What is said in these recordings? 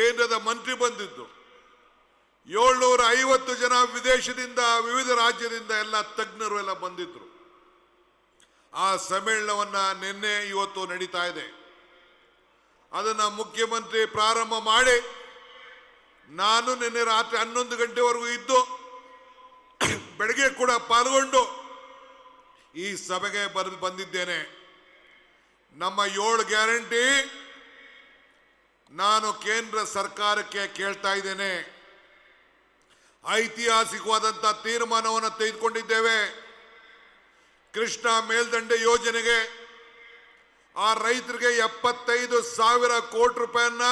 ಕೇಂದ್ರದ ಮಂತ್ರಿ ಬಂದಿದ್ದು. ಏಳ್ನೂರ ಐವತ್ತು ಜನ ವಿದೇಶದಿಂದ ವಿವಿಧ ರಾಜ್ಯದಿಂದ ಎಲ್ಲ ತಜ್ಞರು ಎಲ್ಲ ಬಂದಿದ್ರು. ಆ ಸಮ್ಮೇಳನವನ್ನು ನಿನ್ನೆ ಇವತ್ತು ನಡೀತಾ ಇದೆ. ಅದನ್ನ ಮುಖ್ಯಮಂತ್ರಿ ಪ್ರಾರಂಭ ಮಾಡಿ ನಾನು ನಿನ್ನೆ ರಾತ್ರಿ ಹನ್ನೊಂದು ಗಂಟೆವರೆಗೂ ಇದ್ದು ಬೆಳಗ್ಗೆ ಕೂಡ ಪಾಲ್ಗೊಂಡು ಈ ಸಭೆಗೆ ಬಂದಿದ್ದೇನೆ. ನಮ್ಮ ಏಳು ಗ್ಯಾರಂಟಿ ನಾನು ಕೇಂದ್ರ ಸರ್ಕಾರಕ್ಕೆ ಕೇಳ್ತಾ ಇದ್ದೇನೆ. ಐತಿಹಾಸಿಕವಾದಂಥ ತೀರ್ಮಾನವನ್ನು ತೆಗೆದುಕೊಂಡಿದ್ದೇವೆ. ಕೃಷ್ಣ ಮೇಲ್ದಂಡೆ ಯೋಜನೆಗೆ ಆ ರೈತರಿಗೆ ಎಪ್ಪತ್ತೈದು ಸಾವಿರ ಕೋಟಿ ರೂಪಾಯನ್ನ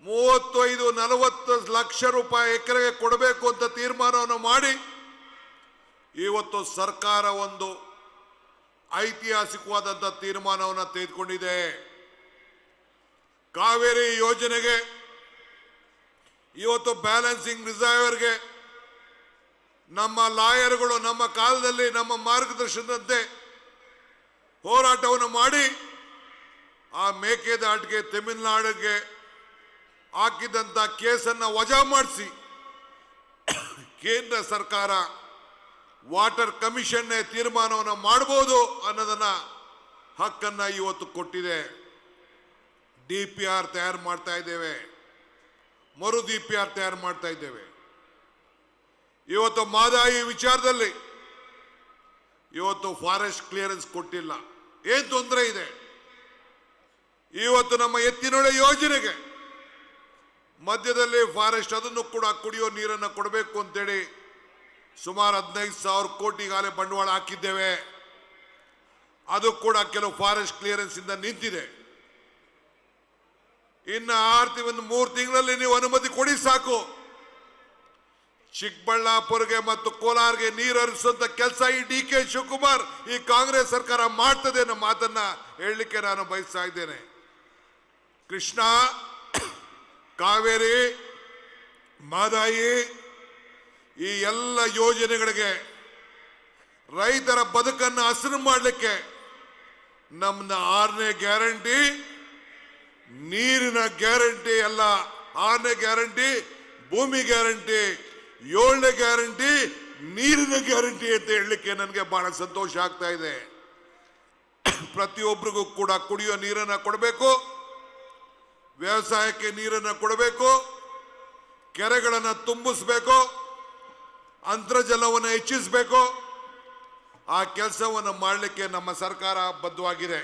ಮೂವತ್ತೈದು, ನಲವತ್ತು ಲಕ್ಷ ರೂಪಾಯಿ ಎಕರೆಗೆ ಕೊಡಬೇಕು ಅಂತ ತೀರ್ಮಾನವನ್ನು ಮಾಡಿ ಇವತ್ತು ಸರ್ಕಾರ ಒಂದು ಐತಿಹಾಸಿಕವಾದಂಥ ತೀರ್ಮಾನವನ್ನು ತೆಗೆದುಕೊಂಡಿದೆ. ಕಾವೇರಿ ಯೋಜನೆಗೆ ಇವತ್ತು ಬ್ಯಾಲೆನ್ಸಿಂಗ್ ರಿಸರ್ವರ್ಗೆ ನಮ್ಮ ಲಾಯರ್ಗಳು ನಮ್ಮ ಕಾಲದಲ್ಲಿ ನಮ್ಮ ಮಾರ್ಗದರ್ಶನದಂತೆ ಹೋರಾಟವನ್ನು ಮಾಡಿ ಆ ಮೇಕೆದಾಟಿಗೆ ತಮಿಳುನಾಡಿಗೆ ಹಾಕಿದಂಥ ಕೇಸನ್ನು ವಜಾ ಮಾಡಿಸಿ ಕೇಂದ್ರ ಸರ್ಕಾರ ವಾಟರ್ ಕಮಿಷನ್ನೇ ತೀರ್ಮಾನವನ್ನು ಮಾಡಬಹುದು ಅನ್ನೋದನ್ನ ಹಕ್ಕನ್ನ ಇವತ್ತು ಕೊಟ್ಟಿದೆ. ಡಿ ಪಿ ಆರ್ ತಯಾರು ಮಾಡ್ತಾ ಇದ್ದೇವೆ. ಮರು ಡಿ ಪಿ ಆರ್ ತಯಾರು ಮಾಡ್ತಾ ಇದ್ದೇವೆ. ಇವತ್ತು ಮಾದಾಯಿ ವಿಚಾರದಲ್ಲಿ ಇವತ್ತು ಫಾರೆಸ್ಟ್ ಕ್ಲಿಯರೆನ್ಸ್ ಕೊಟ್ಟಿಲ್ಲ. ಏನು ತೊಂದರೆ ಇದೆ? ಇವತ್ತು ನಮ್ಮ ಎತ್ತಿನೊಳೆ ಯೋಜನೆಗೆ ಮಧ್ಯದಲ್ಲಿ ಫಾರೆಸ್ಟ್ ಅದನ್ನು ಕೂಡ ಕುಡಿಯೋ ನೀರನ್ನು ಕೊಡಬೇಕು ಅಂತೇಳಿ ಸುಮಾರು ಹದಿನೈದು ಸಾವಿರ ಕೋಟಿಗಾಲೇ ಬಂಡವಾಳ ಹಾಕಿದ್ದೇವೆ. ಅದು ಕೂಡ ಕೆಲವು ಫಾರೆಸ್ಟ್ ಕ್ಲಿಯರೆನ್ಸ್ ಇಂದ ನಿಂತಿದೆ. ಇನ್ನು ಆರು ತಿಂಗ್- ಒಂದು ಮೂರು ತಿಂಗಳಲ್ಲಿ ನೀವು ಅನುಮತಿ ಕೊಡಿ ಸಾಕು. ಚಿಕ್ಕಬಳ್ಳಾಪುರಗೆ ಮತ್ತು ಕೋಲಾರ್ಗೆ ನೀರು ಹರಿಸುವಂತ ಕೆಲಸ ಈ ಡಿ ಕೆ ಶಿವಕುಮಾರ್, ಈ ಕಾಂಗ್ರೆಸ್ ಸರ್ಕಾರ ಮಾಡ್ತದೆ ಅನ್ನೋ ಮಾತನ್ನ ಹೇಳಲಿಕ್ಕೆ ನಾನು ಬಯಸ್ತಾ ಇದ್ದೇನೆ. ಕೃಷ್ಣ, ಕಾವೇರಿ, ಮಾದಾಯಿ, ಈ ಎಲ್ಲ ಯೋಜನೆಗಳಿಗೆ ರೈತರ ಬದುಕನ್ನು ಹಸಿರು ಮಾಡಲಿಕ್ಕೆ ನಮ್ಮನ್ನ ಆರನೇ ಗ್ಯಾರಂಟಿ ನೀರಿನ ಗ್ಯಾರಂಟಿ ಅಲ್ಲ, ಆರನೇ ಗ್ಯಾರಂಟಿ, ಭೂಮಿ ಗ್ಯಾರಂಟಿ ಏಳನೇ ಗ್ಯಾರಂಟಿ, ನೀರಿನ ಗ್ಯಾರಂಟಿ ಅಂತ ಹೇಳಲಿಕ್ಕೆ ನನಗೆ ಬಹಳ ಸಂತೋಷ ಆಗ್ತಾ ಇದೆ. ಪ್ರತಿಯೊಬ್ಬರಿಗೂ ಕೂಡ ಕುಡಿಯೋ ನೀರನ್ನ ಕೊಡಬೇಕು, ವ್ಯವಸಾಯಕ್ಕೆ ನೀರನ್ನು ಕೊಡಬೇಕು, ಕೆರೆಗಳನ್ನು ತುಂಬಿಸ್ಬೇಕು, ಅಂತರ್ಜಲವನ್ನು ಹೆಚ್ಚಿಸಬೇಕು. ಆ ಕೆಲಸವನ್ನು ಮಾಡಲಿಕ್ಕೆ ನಮ್ಮ ಸರ್ಕಾರ ಬದ್ಧವಾಗಿದೆ.